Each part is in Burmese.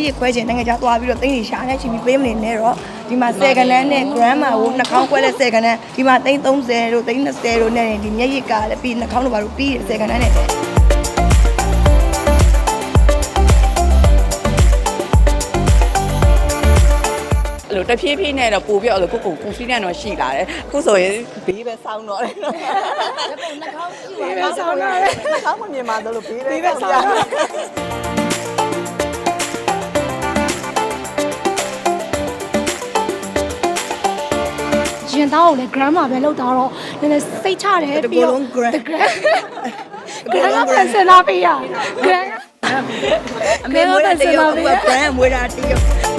က်ရည်ခွဲခြင်းနိုင်ငံခြားသွားပြီးတော့တင်းနေရှာနေချီပြီးပေးမနေနဲ့တော့ဒီမှာ10ကနန်းနဲ့ grandma ကိုနှာခေါင်းခွဲတဲ့10ကနန်းဒီမှာသိန်း30တို့သိန်း20တို့နဲ့ဒီမျက်ရည်ကလည်းပြီးနှာခေါင်းတို့ဘာလို့ပြီး10ကနန်းနဲ့အဲ့လိုတဖြည်းဖြည်းနဲ့တော့ပို့ပြီးအဲ့လိုကိုကို confident တော့ရှိလာတယ်အခုဆိုရင်ဘေးပဲစောင်းတော့တယ်နော်ဘေးပဲစောင်းတော့တယ်စောင်းမမြင်ပါသလိုဘေးပဲဘေးပဲစောင်းတော့ သားကိုလည်း grandma ပဲလောက်တော့တော့နည်းနည်းစိတ်ချတယ်တကူပြီးလုံးတော့ grand grand grand ကပြန်စလာပေးရ grand အမေမွေးတာတရုတ်က brand မွေးတာတရုတ်ကဲ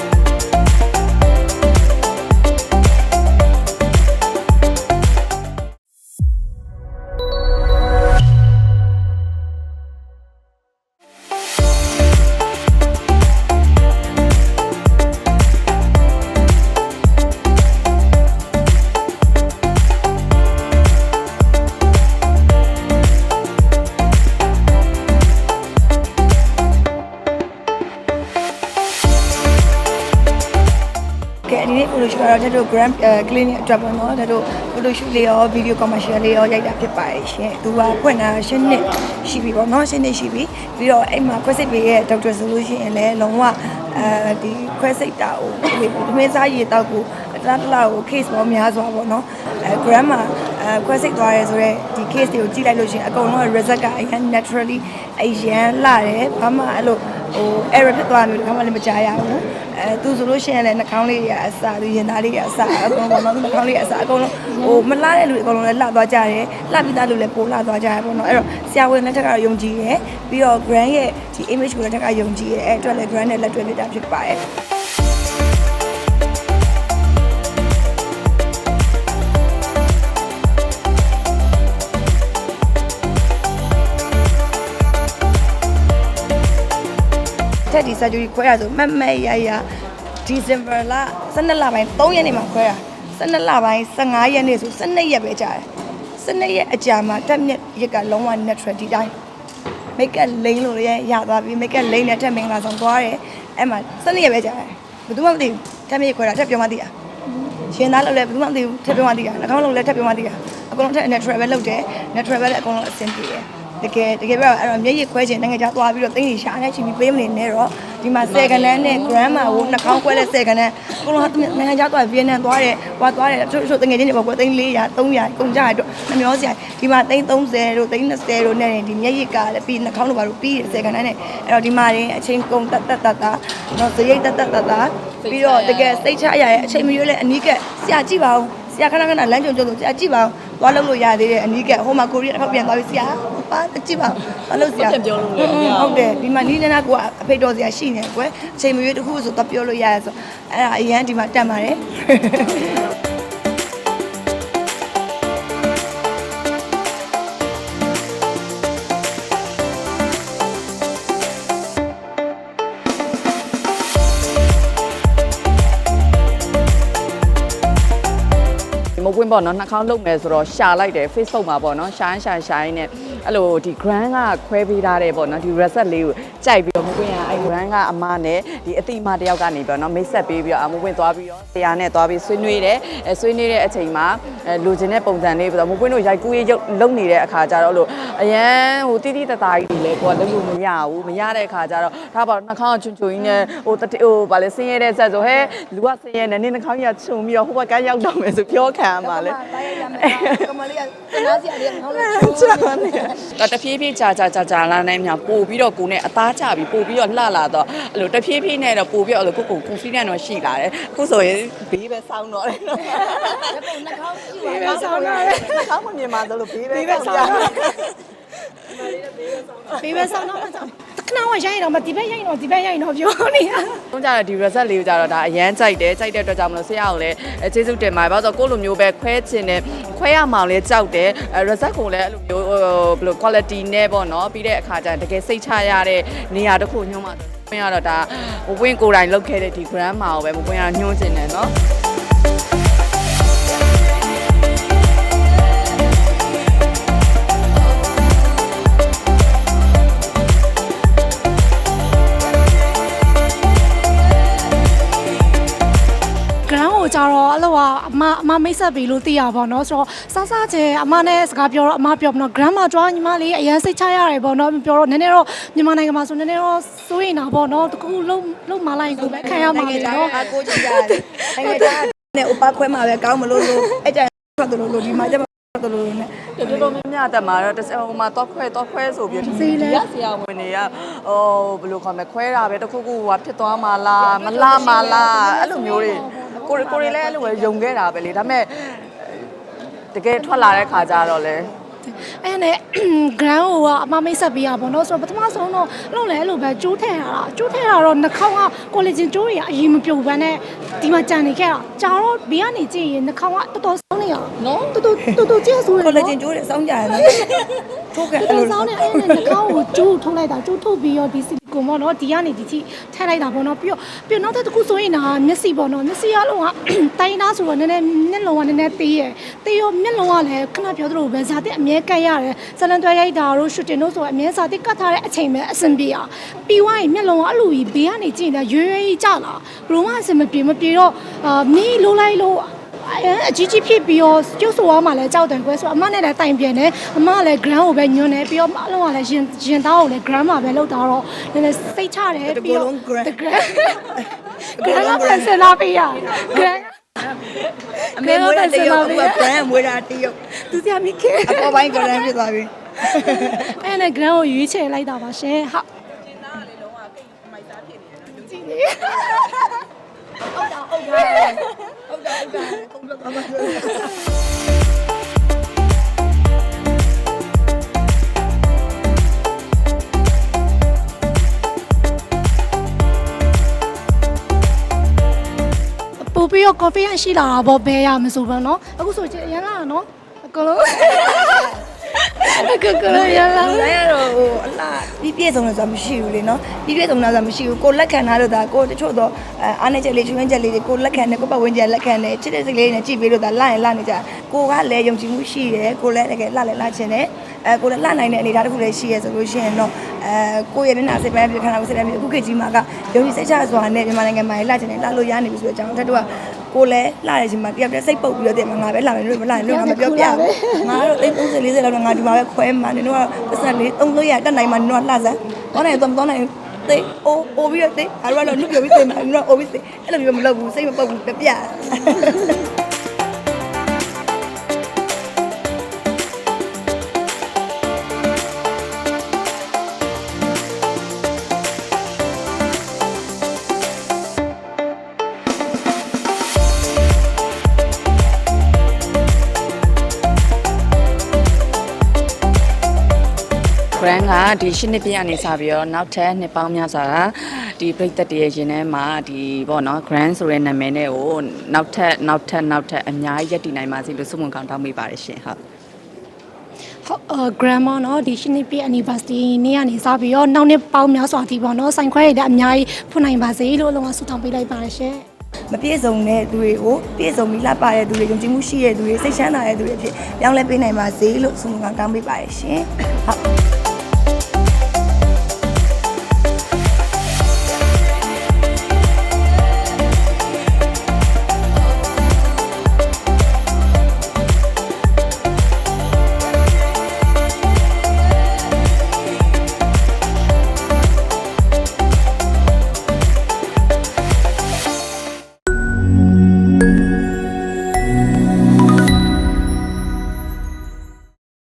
တော့တက်တို့ grand clinic အတွက်ပေါ့နော်တက်တို့ photo shoot လေးရော video commercial လေးရောရိုက်တာဖြစ်ပါတယ်ရှင်သူကဖွင့်တာရှင်းနှစ်ရှိပြီပေါ့နော်ရှင်းနှစ်ရှိပြီပြီးတော့အဲ့မှာခွဲစိတ်ပေးရဲ့ doctor ဆိုလို့ရှိရင်လည်းလုံးဝအဲဒီခွဲစိတ်တာကိုဒီသမင်းစားရည်တောက်ကိုအတန်းတလောက်ကို case ပေါ်များစွာပေါ့နော်အဲ grand မှာအဲခွဲစိတ်သွားရဲဆိုတော့ဒီ case တွေကိုကြည့်လိုက်လို့ရှိရင်အကုန်လုံး result ကအရင် naturally အရင်လာတယ်ဘာမှအဲ့လို ဟို error ဖြစ်သွားမျိုးတခါမှလည်းမကြားရဘူးအဲသူဆိုလို့ရှိရင်လည်းနှာခေါင်းလေးတွေကအစားသူရင်သားလေးတွေကအစားအကုန်လုံးနှာခေါင်းလေးအစားအကုန်လုံးဟိုမလှတဲ့လူတွေအကုန်လုံးလည်းလှသွားကြတယ်လှပြီးသားလူလည်းပိုလှသွားကြတယ်ပေါ့နော်အဲ့တော့ဆရာဝန်လက်ထက်ကယုံကြည်ရယ်ပြီးတော့ grand ရဲ့ဒီ image ကိုလက်ထက်ကယုံကြည်ရယ်အဲ့အတွက်လည်း grand နဲ့လက်တွဲဖြစ်တာဖြစ်ပါတယ် တက်ဒီ surgery ခွဲရဆိုမတ်မတ်ရရ December လ12လပိုင်း3ရက်နေ့မှာခွဲတာ12လပိုင်း15ရက်နေ့ဆို12ရက်ပဲကြာတယ်12ရက်အကြာမှာတက်မြက်ရက်ကလုံးဝ natural ဒီတိုင်း make up လိမ့်လို့ရရသွားပြီ make up လိမ့်နဲ့တက်မင်္ဂလာဆောင်သွားတယ်အဲ့မှာ12ရက်ပဲကြာတယ်ဘယ်သူမှမသိဘူးတက်မြက်ခွဲတာတက်ပြောမှသိတာရှင်သားလောက်လည်းဘယ်သူမှမသိဘူးထပ်ပြောမှသိတာနှာခေါင်းလုံးလည်းထပ်ပြောမှသိတာအကုန်လုံးထက် natural ပဲလုပ်တယ် natural ပဲလည်းအကုန်လုံးအဆင်ပြေတယ် တကယ်တကယ်ပြောအဲ့တော့မျက်ရည်ခွဲခြင်းနိုင်ငံခြားသွားပြီးတော့တင်းနေရှာနေချီပြီးပေးမနေနဲ့တော့ဒီမှာ10ကနန်းနဲ့ grandma ကိုနှာခေါင်းခွဲတဲ့10ကနန်းအကုန်လုံးနိုင်ငံခြားသွားဗီယက်နမ်သွားတယ်ဟိုသွားတယ်ချို့ချို့တကယ်ချင်းတွေပေါ့ကွယ်သိန်း400 300ကုန်ကြရတော့နှမျောစရာဒီမှာသိန်း30တို့သိန်း20တို့နဲ့ဒီမျက်ရည်ကလည်းပြီးနှာခေါင်းတို့ဘာလို့ပြီး10ကနန်းနဲ့အဲ့တော့ဒီမှာရင်အချင်းကုန်တက်တက်တက်တာတော့ဇရိတ်တက်တက်တက်တာပြီးတော့တကယ်စိတ်ချရရဲ့အချိန်မရွေးလဲအနီးကဆရာကြည့်ပါဦးဆရာခဏခဏလမ်းကြုံကြုံဆိုဆရာကြည့်ပါဦးသွားလို့လို့ရသေးတယ်အနီးကဟိုမှာကိုရီးယားတစ်ခါပြန်သွားပြီဆရာ ပါကြည့်ပါဦးဘာလို့ဆရာဟုတ်တယ်ဒီမှာနီးနေနာကအဖေတော်ဆရာရှိနေကွယ်အချိန်မရွေးတစ်ခုဆိုတော့ပြောလို့ရရဲဆိုအဲ့ဒါအရန်ဒီမှာတက်ပါတယ် ပွင့်ပေါ့နော်နှာခေါင်းလုံမယ်ဆိုတော့ရှာလိုက်တယ် Facebook မှာပေါ့နော်ရှာင်းရှာရှိုင်းနဲ့အဲ့လိုဒီ grand ကခွဲပေးထားတယ်ပေါ့နော်ဒီ reset လေးကိုကြိုက်ပြီးတော့မပွင့်ရအဲ့ grand ကအမနဲ့ဒီအတိအမတယောက်ကနေပေါ့နော်မိတ်ဆက်ပေးပြီးတော့အမပွင့်သွားပြီးတော့တရားနဲ့သွားပြီးဆွေးနွေးတယ်အဲဆွေးနွေးတဲ့အချိန်မှာအဲလိုချင်တဲ့ပုံစံလေးပြီးတော့မပွင့်တို့ရိုက်ကူးရေးရုပ်လုံနေတဲ့အခါကျတော့လို့အရန်ဟိုတိတိတသားကြီးလေကိုကလုံးလို့မရဘူးမရတဲ့အခါကျတော့ဒါပေါ့နှာခေါင်းချွန်ချွန်ကြီးနဲ့ဟိုတတိဟိုဗာလေဆင်းရဲတဲ့ဆက်ဆိုဟဲလူကဆင်းရဲနေနေနှာခေါင်းကြီးကခြုံပြီးတော့ဟိုဘက်ကရောက်တော့မယ်ဆိုပြောခံရမှာလေတားရရမယ်ကမလေးကတနာစီအလေးမဟုတ်လို့ကြာနေတော့တဖြည်းဖြည်းကြာကြာကြာကြာလာနိုင်မြပို့ပြီးတော့ကိုနဲ့အသားကျပြီးပို့ပြီးတော့လှလာတော့အဲ့လိုတဖြည်းဖြည်းနဲ့တော့ပို့ပြီးတော့အဲ့လိုကိုကို confident တော့ရှိလာတယ်အခုဆိုရင်ဘေးပဲစောင်းတော့တယ်နော်ဘေးပဲစောင်းတော့တယ်စောင်းမမြင်ပါသလိုဘေးပဲစောင်းတော့ဘေးပဲဆောင်တော့မှကြောင့် ခဏဝရိုက်တော့မဒီဘက်ရိုက်တော့ဒီဘက်ရိုက်တော့ပြောနေရ။တော့ကြတော့ဒီ result လေးကိုကြတော့ဒါအရန်ကြိုက်တယ်ကြိုက်တဲ့အတွက်ကြောင့်မလို့ဆရာကိုလည်းအဲကျေးဇူးတင်ပါတယ်။ဘာလို့ဆိုကိုယ့်လိုမျိုးပဲခွဲချင်တယ်ခွဲရမှောင်လည်းကြောက်တယ်အဲ result ကိုလည်းအဲ့လိုမျိုးဟိုဘယ်လို quality နဲ့ပေါ့နော်ပြီးတဲ့အခါကျရင်တကယ်စိတ်ချရတဲ့နေရာတစ်ခုညွှန်းမှဝင်ရတော့ဒါဝဝင်းကိုယ်တိုင်လုပ်ခဲ့တဲ့ဒီ grandma ကိုပဲမဝင်ရညွှန်းချင်တယ်နော်။ မအမမိတ်ဆက်ပြီလို့သိရပါတော့ဆိုတော့စစချေအမနဲ့စကားပြောတော့အမပြောမနော် grandma ကြွားညီမလေးအရင်စိတ်ချရတယ်ပေါ့နော်ပြောတော့နည်းနည်းတော့မြန်မာနိုင်ငံမှာဆိုနည်းနည်းတော့စိုးရင်တာပေါ့နော်တကူလုံးလုံးမလိုက်ရင်ကိုပဲခံရမှာလေနော်အကိုကြည့်ရတယ်နိုင်ငံခြားနဲ့ဥပခွဲမှာပဲကောင်းမလို့လို့အဲ့ကြထွက်တယ်လို့လို့ဒီမှာကျမထွက်တယ်လို့နဲ့တော်တော်များများတက်မှာတော့တစ်စဟိုမှာတော့ခွဲတော့ခွဲဆိုပြီးဒီရဆရာဝန်တွေကဟိုဘယ်လိုခေါ်မလဲခွဲတာပဲတခုခုဟိုဖြစ်သွားမှာလားမလားမလားအဲ့လိုမျိုးတွေ ကိုကိုရီလည်းအဲ့လိုပဲယုံခဲ့တာပဲလေဒါပေမဲ့တကယ်ထွက်လာတဲ့ခါကျတော့လေအဲ့နဲ့ grand ကိုကအမမိတ်ဆက်ပေးရပါတော့ဆိုတော့ပထမဆုံးတော့အဲ့လိုလဲအဲ့လိုပဲကျိုးထည့်ရတာကျိုးထည့်ရတော့နှာခေါင်းက collagen ကျိုးတွေကအရင်မပြုတ်ဘဲနဲ့ဒီမှာကြံနေခဲ့တာကြာတော့ဘေးကနေကြည့်ရင်နှာခေါင်းကတော်တော်ဆောင်းနေရနော်တော်တော်တော်တော်ကျဲဆိုရကိုနော်လည်းကျင်ကျိုးတယ်စောင်းကြရတယ် ထိုးခဲ့တော်အဲ့တော်လိုဆောင်းနေအဲ့နဲ့နှာခေါင်းကိုကျိုးထုတ်လိုက်တာကျိုးထုတ်ပြီးတော့ဒီစီကွန်ပေါ့နော်ဒီကနေဒီထိထည့်လိုက်တာပေါ့နော်ပြီးတော့ပြီးတော့နောက်တစ်ခုဆိုရင်ဒါမျက်စိပေါ့နော်မျက်စိအလုံးကတိုင်းသားဆိုတော့နည်းနည်းမျက်လုံးကနည်းနည်းသေးရယ်သေးရောမျက်လုံးကလည်းခဏပြောသလိုပဲဇာတိအမြဲကတ်ရတယ်ဇလန်တွဲရိုက်တာတို့ရှူတင်တို့ဆိုအမြဲဇာတိကတ်ထားတဲ့အချိန်ပဲအဆင်ပြေအောင်ပြီးွားရင်မျက်လုံးကအဲ့လိုကြီးဘေးကနေကြည့်နေတာရွေးရွေးကြီးကြလာဘလုံးကအဆင်မပြေမပြေတော့အာမီးလိုလိုက်လို့ အဲအကြီးကြီးဖြစ်ပြီးတော့ကျုပ်ဆိုရမှလည်းကြောက်တယ်ကွယ်ဆိုတော့အမနဲ့လည်းတိုင်ပြန်တယ်အမကလည်း grand ကိုပဲညွှန်းတယ်ပြီးတော့အလုံးကလည်းရင်ရင်သားကိုလည်း grand မှာပဲလောက်တာတော့နည်းနည်းစိတ်ချတယ်ပြီးတော့ grand grand ကပြန်စလာပေးရ grand အမေမွေးတဲ့တရုတ်အခုက brand မွေးတာတရုတ်သူစရာမိခဲအပေါ်ပိုင်း brand ဖြစ်သွားပြီအဲ့နဲ့ grand ကိုရွေးချယ်လိုက်တာပါရှင်ဟုတ်ကျင်းသားလေးလုံးဝကိတ်မိုက်သားဖြစ်နေတယ်သူကြ ည့်နေဟုတ်တာဟုတ်တာဟုတ်တာကုန်ပြသွားပါပို့ပြီးတော့ coffee ရရှိလာတာပေါ့ဘဲရမဆိုပါတော့အခုဆိုချင်ရန်လာနော်အကလုံးအ ကကလုံးရန်လာလူတိုင်းကတော့ဟိုအလားပြီးပြည့်စုံတယ်ဆိုတာမရှိဘူးလေနော်ပြီးပြည့်စုံတာဆိုတာမရှိဘူးကိုလက်ခံထားလို့ဒါကိုတချို့တော့အားနေချက်လေးချွေးချက်လေးတွေကိုလက်ခံတယ်ကိုပတ်ဝန်းကျင်လက်ခံတယ်ချစ်တဲ့စိတ်လေးနဲ့ကြည့်ပြီးလို့ဒါလာရင်လာနေကြကိုကလည်းယုံကြည်မှုရှိတယ်ကိုလည်းတကယ်လာလည်းလာချင်တယ်အဲကိုလည်းလာနိုင်တဲ့အနေအထားတစ်ခုလည်းရှိရဲဆိုလို့ရှိရင်တော့အဲကိုရဲ့မျက်နှာစိတ်ပိုင်းပြခန္ဓာကိုယ်စိတ်ပိုင်းပြအခုခေတ်ကြီးမှာကယုံကြည်စိတ်ချစွာနဲ့မြန်မာနိုင်ငံမှာလာချင်တယ်လာလို့ရနေပြီဆိုတဲ့အကြောင်းထက်တော့ကို လည်းလာရခြင်းမှာတယောက်တည်းစိတ်ပုတ်ပြီးတော့တင်မှာငါပဲလာမယ်လို့မလာရင်လို့ငါမပြောပြဘူးငါတို့30 40လောက်တော့ငါဒီမှာပဲခွဲမှာနင်တို့ကပတ်စံလေး3လို့ရတက်နိုင်မှာနင်တို့ကလှစမ်းတော့နိုင်တော့မတော့နိုင်တေးအိုးအိုးပြီးတော့တေးအဲ့တော့လူပြောပြီးတေးမှာနင်တို့အိုးပြီးတေးအဲ့လိုမျိုးမလုပ်ဘူးစိတ်မပုတ်ဘူးတပြ grand ကဒီရှစ်နှစ်ပြည့်အနေစပြီးတော့နောက်ထပ်နှစ်ပေါင်းများစွာဒီပြိသက်တည်းရဲ့ရင်ထဲမှာဒီပေါ့နော် grand ဆိုတဲ့နာမည်နဲ့ကိုနောက်ထပ်နောက်ထပ်နောက်ထပ်အများကြီးရည်တည်နိုင်ပါစေလို့ဆုမွန်ကောင်းတောင်းပေးပါတယ်ရှင်ဟုတ် ဟုတ်အာ grandma เนาะဒီရှင်းနေပြ anniversary နေ့ကနေစပြီးတော့နောက်နှစ်ပေါင်းများစွာအထိပေါ့เนาะဆိုင်ခွဲရတဲ့အများကြီးဖွင့်နိုင်ပါစေလို့အလုံးဝဆုတောင်းပေးလိုက်ပါတယ်ရှင် မပြည့်စုံတဲ့သူတွေကိုပြည့်စုံပြီးလှပတဲ့သူတွေယုံကြည်မှုရှိတဲ့သူတွေစိတ်ချမ်းသာတဲ့သူတွေအဖြစ်ပြောင်းလဲပေးနိုင်ပါစေလို့ဆုမကောင်းကောင်းပေးပါရရှင်ဟုတ်